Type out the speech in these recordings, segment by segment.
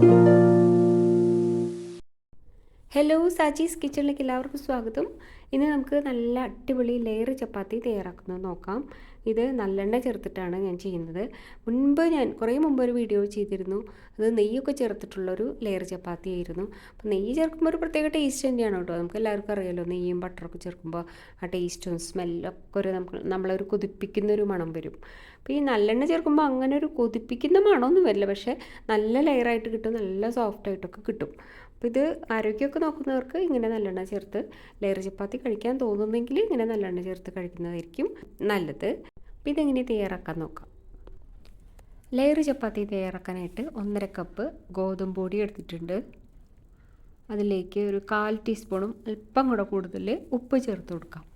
Música hello Saji's കിച്ചണിലേക്ക് എല്ലാവർക്കും സ്വാഗതം. ഇന്ന് നമുക്ക് നല്ല അടിപൊളി ലെയർ ചപ്പാത്തി തയ്യാറാക്കുന്നത് നോക്കാം. ഇത് നല്ലെണ്ണ ചേർത്തിട്ടാണ് ഞാൻ ചെയ്യുന്നത്. മുൻപ് ഞാൻ കുറേ മുമ്പ് ഒരു വീഡിയോ ചെയ്തിരുന്നു. അത് നെയ്യൊക്കെ ചേർത്തിട്ടുള്ളൊരു ലെയർ ചപ്പാത്തി ആയിരുന്നു. അപ്പോൾ നെയ്യ് ചേർക്കുമ്പോൾ ഒരു പ്രത്യേക ടേസ്റ്റ് തന്നെയാണ് കേട്ടോ. നമുക്ക് എല്ലാവർക്കും അറിയാമല്ലോ നെയ്യും ബട്ടറൊക്കെ ചേർക്കുമ്പോൾ ആ ടേസ്റ്റും സ്മെല്ലൊക്കെ ഒരു നമുക്ക് നമ്മളൊരു കൊതിപ്പിക്കുന്ന ഒരു മണം വരും. അപ്പോൾ ഈ നല്ലെണ്ണ ചേർക്കുമ്പോൾ അങ്ങനെ ഒരു കൊതിപ്പിക്കുന്ന മണമൊന്നും വരില്ല. പക്ഷേ നല്ല ലെയറായിട്ട് കിട്ടും നല്ല സോഫ്റ്റായിട്ടൊക്കെ കിട്ടും. അപ്പോൾ ഇത് ആരോഗ്യമൊക്കെ നോക്കുന്നവർക്ക് ഇങ്ങനെ നല്ലെണ്ണ ചേർത്ത് ലെയർ ചപ്പാത്തി കഴിക്കാൻ തോന്നുന്നെങ്കിൽ ഇങ്ങനെ നല്ലെണ്ണ ചേർത്ത് കഴിക്കുന്നതായിരിക്കും നല്ലത്. അപ്പോൾ ഇതെങ്ങനെ തയ്യാറാക്കാൻ നോക്കാം. ലെയർ ചപ്പാത്തി തയ്യാറാക്കാനായിട്ട് ഒന്നര കപ്പ് ഗോതമ്പ് പൊടി എടുത്തിട്ടുണ്ട്. അതിലേക്ക് ഒരു കാൽ ടീസ്പൂണും അല്പം കൂടെ കൂടുതൽ ഉപ്പ് ചേർത്ത് കൊടുക്കാം.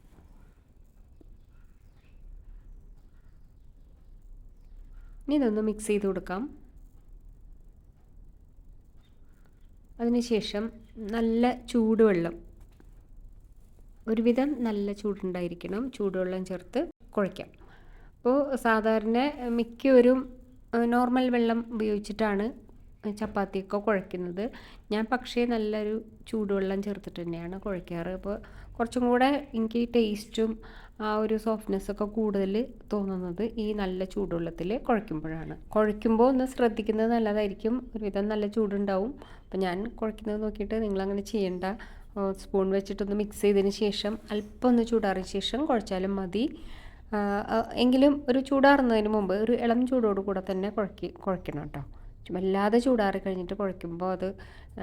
ഇനി ഇതൊന്ന് മിക്സ് ചെയ്ത് കൊടുക്കാം. അതിനുശേഷം നല്ല ചൂടുവെള്ളം. ഒരുവിധം നല്ല ചൂടുണ്ടായിരിക്കണം. ചൂടുവെള്ളം ചേർത്ത് കുഴയ്ക്കാം. അപ്പോൾ സാധാരണ മിക്കവരും നോർമൽ വെള്ളം ഉപയോഗിച്ചിട്ടാണ് ചപ്പാത്തിയൊക്കെ കുഴയ്ക്കുന്നത്. ഞാൻ പക്ഷേ നല്ലൊരു ചൂടുവെള്ളം ചേർത്തിട്ട് തന്നെയാണ് കുഴയ്ക്കാറ്. അപ്പോൾ കുറച്ചും കൂടെ എനിക്ക് ടേസ്റ്റും ആ ഒരു സോഫ്റ്റ്നെസ്സൊക്കെ കൂടുതൽ തോന്നുന്നത് ഈ നല്ല ചൂടുവെള്ളത്തിൽ കുഴയ്ക്കുമ്പോഴാണ്. കുഴയ്ക്കുമ്പോൾ ഒന്ന് ശ്രദ്ധിക്കുന്നത് നല്ലതായിരിക്കും. ഒരുവിധം നല്ല ചൂടുണ്ടാവും. അപ്പോൾ ഞാൻ കുഴയ്ക്കുന്നത് നോക്കിയിട്ട് നിങ്ങളങ്ങനെ ചെയ്യേണ്ട. സ്പൂൺ വെച്ചിട്ടൊന്ന് മിക്സ് ചെയ്തതിന് ശേഷം അല്പം ഒന്ന് ചൂടാറിന് ശേഷം കുഴച്ചാലും മതി. എങ്കിലും ഒരു ചൂടാറുന്നതിന് മുമ്പ് ഒരു ഇളം ചൂടോട് കൂടെ തന്നെ കുഴക്കി കുഴക്കണം കേട്ടോ. വല്ലാതെ ചൂടാറി കഴിഞ്ഞിട്ട് കുഴയ്ക്കുമ്പോൾ അത്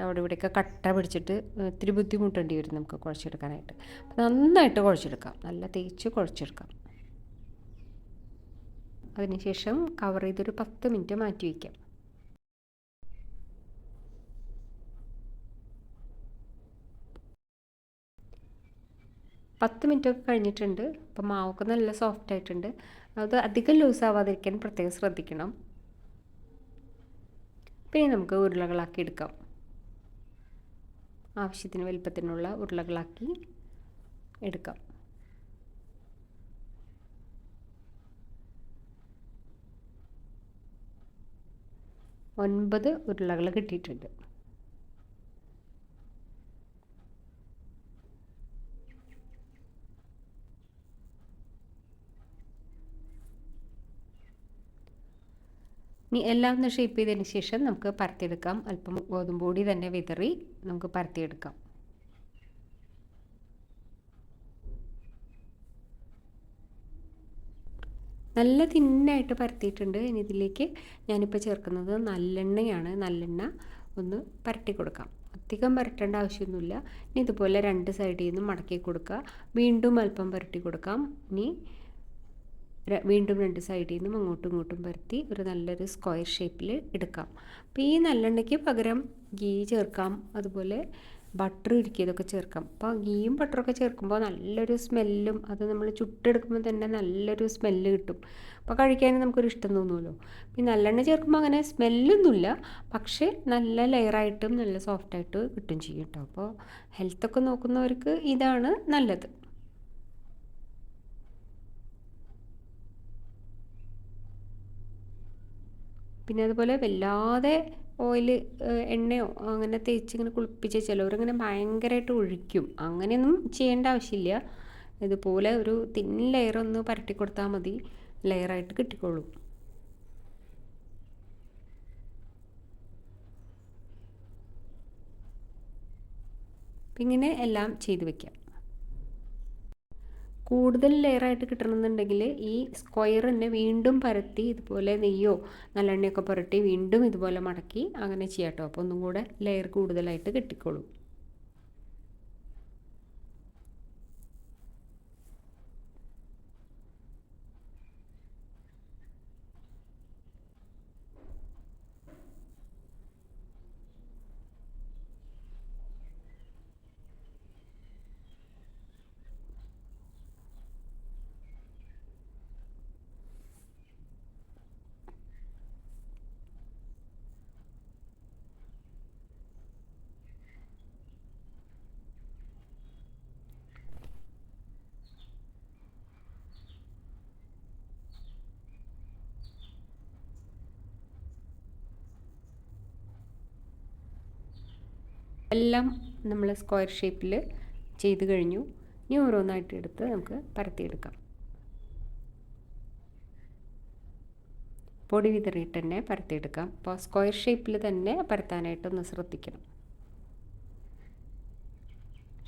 അവിടെ ഇവിടെയൊക്കെ കട്ട പിടിച്ചിട്ട് ഇത്തിരി ബുദ്ധിമുട്ടേണ്ടി വരും നമുക്ക് കുഴച്ചെടുക്കാനായിട്ട്. അപ്പം നന്നായിട്ട് കുഴച്ചെടുക്കാം. നല്ല തേച്ച് കുഴച്ചെടുക്കാം. അതിനുശേഷം കവർ ചെയ്തൊരു പത്ത് മിനിറ്റ് മാറ്റി വയ്ക്കാം. പത്ത് മിനിറ്റ് ഒക്കെ കഴിഞ്ഞിട്ടുണ്ട്. അപ്പോൾ മാവൊക്കെ നല്ല സോഫ്റ്റ് ആയിട്ടുണ്ട്. അത് അധികം ലൂസ് ആവാതിരിക്കാൻ പ്രത്യേകം ശ്രദ്ധിക്കണം. പിന്നെ നമുക്ക് ഉരുളകളാക്കി എടുക്കാം. ആവശ്യത്തിന് വലിപ്പത്തിനുള്ള ഉരുളകളാക്കി എടുക്കാം. ഒൻപത് ഉരുളകൾ കിട്ടിയിട്ടുണ്ട്. ഇനി എല്ലാം ഒന്ന് ഷേപ്പ് ചെയ്തതിന് ശേഷം നമുക്ക് പരത്തിയെടുക്കാം. അല്പം ഗോതമ്പ് പൊടി തന്നെ വിതറി നമുക്ക് പരത്തിയെടുക്കാം. നല്ല തിന്നായിട്ട് പരത്തിയിട്ടുണ്ട്. ഇനി ഇതിലേക്ക് ഞാനിപ്പോൾ ചേർക്കുന്നത് നല്ലെണ്ണയാണ്. നല്ലെണ്ണ ഒന്ന് പരട്ടി കൊടുക്കാം. അധികം പരട്ടേണ്ട ആവശ്യമൊന്നുമില്ല. ഇനി ഇതുപോലെ രണ്ട് സൈഡിൽ നിന്നും മടക്കി കൊടുക്കുക. വീണ്ടും അല്പം പരട്ടി കൊടുക്കാം. ഇനി വീണ്ടും രണ്ട് സൈഡിൽ നിന്നും അങ്ങോട്ടും ഇങ്ങോട്ടും പരത്തി ഒരു നല്ലൊരു സ്ക്വയർ ഷേപ്പിൽ എടുക്കാം. അപ്പോൾ ഈ നല്ലെണ്ണയ്ക്ക് പകരം ഗീ ചേർക്കാം. അതുപോലെ ബട്ടർ ഇരിക്കിയതൊക്കെ ചേർക്കാം. അപ്പോൾ ഗീയും ബട്ടറൊക്കെ ചേർക്കുമ്പോൾ നല്ലൊരു സ്മെല്ലും അത് നമ്മൾ ചുട്ടെടുക്കുമ്പോൾ തന്നെ നല്ലൊരു സ്മെല്ല് കിട്ടും. അപ്പോൾ കഴിക്കാനും നമുക്കൊരു ഇഷ്ടം തോന്നുമല്ലോ ഈ നല്ലെണ്ണ ചേർക്കുമ്പോൾ അങ്ങനെ സ്മെല്ലൊന്നുമില്ല പക്ഷേ നല്ല ലെയറായിട്ടും നല്ല സോഫ്റ്റായിട്ട് കിട്ടും ചെയ്യും കേട്ടോ അപ്പോൾ ഹെൽത്തൊക്കെ നോക്കുന്നവർക്ക് ഇതാണ് നല്ലത്. പിന്നെ അതുപോലെ വല്ലാതെ ഓയിൽ എണ്ണയോ അങ്ങനെ തേച്ച് ഇങ്ങനെ കുളിപ്പിച്ച് ചിലവരങ്ങനെ ഭയങ്കരമായിട്ട് ഒഴിക്കും. അങ്ങനെയൊന്നും ചെയ്യേണ്ട ആവശ്യമില്ല. ഇതുപോലെ ഒരു തിൻ ലെയർ ഒന്ന് പരട്ടി കൊടുത്താൽ മതി. ലെയറായിട്ട് കിട്ടിക്കോളും. ഇങ്ങനെ എല്ലാം ചെയ്തു വെക്കാം. കൂടുതൽ ലെയറായിട്ട് കിട്ടണമെന്നുണ്ടെങ്കിൽ ഈ സ്ക്വയർ തന്നെ വീണ്ടും പരത്തി ഇതുപോലെ നെയ്യോ നല്ലെണ്ണയൊക്കെ പുരട്ടി വീണ്ടും ഇതുപോലെ മടക്കി അങ്ങനെ ചെയ്യാം കേട്ടോ അപ്പോൾ ഒന്നും കൂടെ ലെയർ കൂടുതലായിട്ട് കിട്ടിക്കോളും. എല്ലാം നമ്മൾ സ്ക്വയർ ഷേപ്പിൽ ചെയ്ത് കഴിഞ്ഞു. ഇനി ഓരോന്നായിട്ട് എടുത്ത് നമുക്ക് പരത്തിയെടുക്കാം. പൊടി വിതറിയിട്ട് തന്നെ പരത്തിയെടുക്കാം. അപ്പോൾ സ്ക്വയർ ഷേപ്പിൽ തന്നെ പരത്താനായിട്ട് ഒന്ന് ശ്രദ്ധിക്കണം.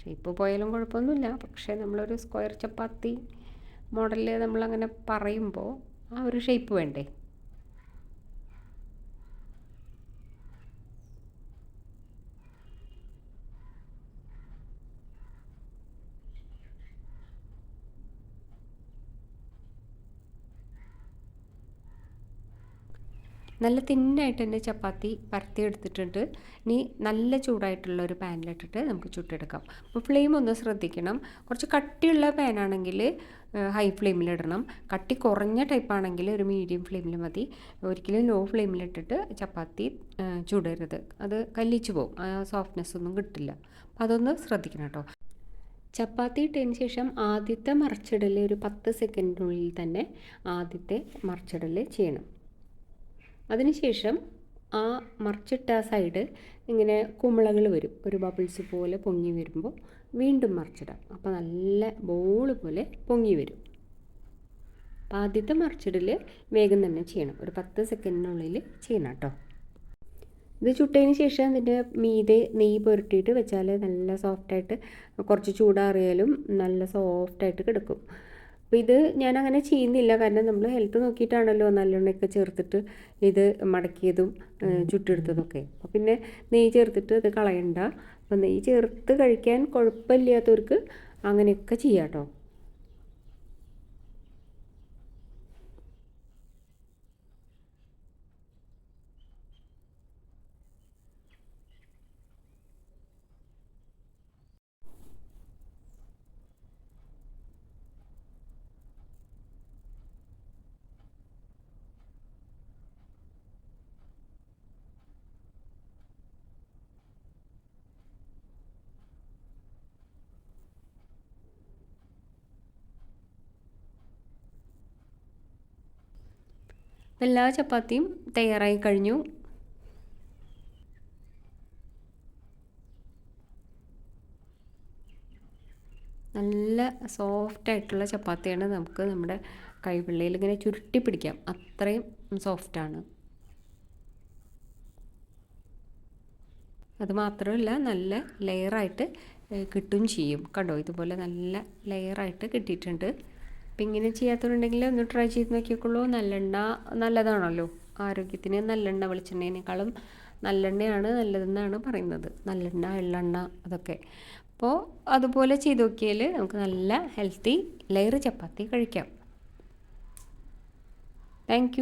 ഷേപ്പ് പോയാലും കുഴപ്പമൊന്നുമില്ല. പക്ഷേ നമ്മളൊരു സ്ക്വയർ ചപ്പാത്തി മോഡലിൽ നമ്മളങ്ങനെ പറയുമ്പോൾ ആ ഒരു ഷേപ്പ് വേണ്ടേ? നല്ല തിന്നായിട്ട് തന്നെ ചപ്പാത്തി പരത്തി എടുത്തിട്ടുണ്ട് ഇനി നല്ല ചൂടായിട്ടുള്ള ഒരു പാനിലിട്ടിട്ട് നമുക്ക് ചുട്ടെടുക്കാം. അപ്പോൾ ഫ്ലെയിം ഒന്ന് ശ്രദ്ധിക്കണം. കുറച്ച് കട്ടിയുള്ള പാനാണെങ്കിൽ ഹൈ ഫ്ലെയിമിലിടണം കട്ടി കുറഞ്ഞ ടൈപ്പ് ആണെങ്കിൽ ഒരു മീഡിയം ഫ്ലെയിമിൽ മതി. ഒരിക്കലും ലോ ഫ്ലെയിമിലിട്ടിട്ട് ചപ്പാത്തി ചുടരുത്. അത് കല്ലിച്ചു പോകും ആ സോഫ്റ്റ്നെസ് ഒന്നും കിട്ടില്ല. അപ്പോൾ അതൊന്ന് ശ്രദ്ധിക്കണം കേട്ടോ. ചപ്പാത്തി ഇട്ടതിന് ശേഷം ആദ്യത്തെ മറിച്ചിടൽ ഒരു പത്ത് സെക്കൻഡിനുള്ളിൽ തന്നെ ആദ്യത്തെ മറിച്ചിടൽ ചെയ്യണം. അതിനുശേഷം ആ മറിച്ചിട്ട സൈഡ് ഇങ്ങനെ കുമിളകൾ വരും. ഒരു ബബിൾസ് പോലെ പൊങ്ങി വരുമ്പോൾ വീണ്ടും മറിച്ചിടാം. അപ്പോൾ നല്ല ബോൾ പോലെ പൊങ്ങി വരും. അപ്പോൾ ആദ്യത്തെ മറിച്ചിടൽ വേഗം തന്നെ ചെയ്യണം. ഒരു പത്ത് സെക്കൻഡിനുള്ളിൽ ചെയ്യണം കേട്ടോ ഇത് ചുട്ടതിന് ശേഷം അതിന്റെ മീതെ നെയ്യ് പുരട്ടിയിട്ട് വെച്ചാൽ നല്ല സോഫ്റ്റായിട്ട് കുറച്ച് ചൂടാറിയാലും നല്ല സോഫ്റ്റായിട്ട് കിടക്കും. അപ്പോൾ ഇത് ഞാൻ അങ്ങനെ ചെയ്യുന്നില്ല. കാരണം നമ്മൾ ഹെൽത്ത് നോക്കിയിട്ടാണല്ലോ നല്ലെണ്ണയൊക്കെ ചേർത്തിട്ട് ഇത് മടക്കിയതും ചുട്ടെടുത്തതൊക്കെ. അപ്പോൾ പിന്നെ നെയ്യ് ചേർത്തിട്ട് ഇത് കളയണ്ട. അപ്പോൾ നെയ്യ് ചേർത്ത് കഴിക്കാൻ കുഴപ്പമില്ലാത്തവർക്ക് അങ്ങനെയൊക്കെ ചെയ്യാം കേട്ടോ എല്ലാ ചപ്പാത്തിയും തയ്യാറായി കഴിഞ്ഞു. നല്ല സോഫ്റ്റ് ആയിട്ടുള്ള ചപ്പാത്തിയാണ് നമുക്ക് നമ്മുടെ കൈവെള്ളയിൽ ഇങ്ങനെ ചുരുട്ടി പിടിക്കാം. അത്രയും സോഫ്റ്റാണ് അത് മാത്രമല്ല നല്ല ലെയറായിട്ട് കിട്ടും ചെയ്യും. കണ്ടോ? ഇതുപോലെ നല്ല ലെയറായിട്ട് കിട്ടിയിട്ടുണ്ട്. അപ്പം ഇങ്ങനെ ചെയ്യാത്തവരുണ്ടെങ്കിൽ ഒന്ന് ട്രൈ ചെയ്ത് നോക്കിക്കോളൂ നല്ലെണ്ണ നല്ലതാണല്ലോ. ആരോഗ്യത്തിന് നല്ലെണ്ണ വെളിച്ചെണ്ണേനേക്കാളും നല്ലെണ്ണയാണ് നല്ലതെന്നാണ് പറയുന്നത്. നല്ലെണ്ണ എള്ളെണ്ണ അതൊക്കെ. അപ്പോൾ അതുപോലെ ചെയ്ത് നോക്കിയാൽ നമുക്ക് നല്ല ഹെൽത്തി ലെയർ ചപ്പാത്തി കഴിക്കാം. താങ്ക്